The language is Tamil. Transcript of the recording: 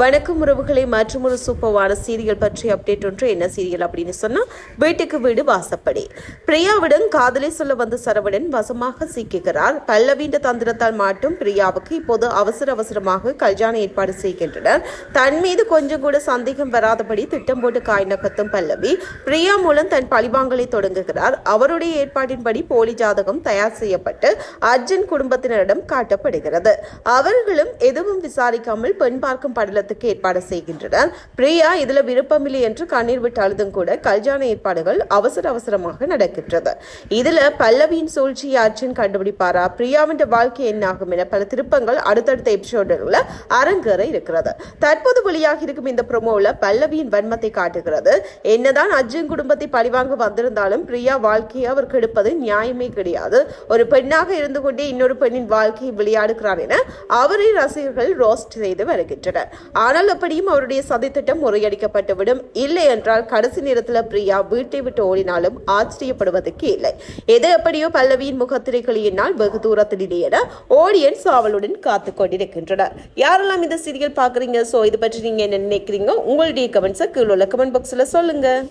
வணக்கம் உறவுகளை மற்றும் ஒரு சூப்பர்வான சீரியல் பற்றி அப்டேட் ஒன்று. என்ன சீரியல் அப்படின்னு சொன்னா வீட்டுக்கு வீடு வாசப்படி. பிரியாவிடம் காதலை சொல்ல வந்த சரவணன் வசமாக சிக்குகிறார் பல்லவீண்ட தந்திரத்தால் மாட்டும் பிரியாவுக்கு இப்போது அவசர அவசரமாக கல்யாண ஏற்பாடு செய்கின்றனர். தன் மீது கொஞ்சம் கூட சந்தேகம் வராதபடி திட்டம் போட்டு காய் நகர்த்தும் பல்லவி பிரியா மூலம் தன் பழிவாங்கலை தொடங்குகிறார். அவருடைய ஏற்பாட்டின்படி போலி ஜாதகம் தயார் செய்யப்பட்டு அர்ஜுன் குடும்பத்தினரிடம் காட்டப்படுகிறது. அவர்களும் எதுவும் விசாரிக்காமல் பெண் பார்க்கும் படலத்துக்கு ஏற்பாடு செய்கின்றனர். பிரியா இதுல விருப்பமில்லை என்று கண்ணீர் விட்டு அழுதும் கூட கல்யாண ஏற்பாடுகள் அவசர அவசரமாக நடக்கின்றது. இதுல பல்லவியின் சூழ்ச்சி யாற்றின் கண்டுபிடிப்பாரா? பிரியாவின் வாழ்க்கை என்னாகும் என பல திருப்பங்கள் அடுத்தடுத்த எபிசோடுல அரங்கேற இருக்கிறது. தற்போது வெளியாக இருக்கும் இந்த ப்ரோமோவில் பல்லவியின் வன்மத்தை காட்டுகிறது. என்னதான் அர்ஜுன் குடும்பத்தை பழிவாங்க வந்திருந்தாலும் பிரியா வாழ்க்கையை அவர் கெடுப்பது நியாயமே கிடையாது. ஒரு பெண்ணாக இருந்து கொண்டே இன்னொரு பெண்ணின் வாழ்க்கையை விளையாடுகிறார் என அவரை ரசிகர்கள் ரோஸ்ட் செய்து வருகின்றனர். ஆனால் அப்படியும் அவருடைய சதித்திட்டம் முறையடிக்கப்பட்டுவிடும். இல்லை என்றால் கடைசி நேரத்தில் பிரியா வீட்டை விட்டு ஓடினாலும் ஆச்சரியப்படுவதற்கு இல்லை எது எப்படியோ பல்லவியின் முகத்திரைகளியினால் வெகு தூரத்தில் என ஆடியன்ஸ் அவளுடன் காத்து கொண்டிருக்கின்றனர். யாரெல்லாம் இந்த சீரியல் பார்க்குறீங்க? ஸோ இது பற்றி நீங்கள் என்ன நினைக்கிறீங்க? உங்களுடைய கமெண்ட்ஸை கீழே உள்ள கமெண்ட் பாக்ஸில் சொல்லுங்கள்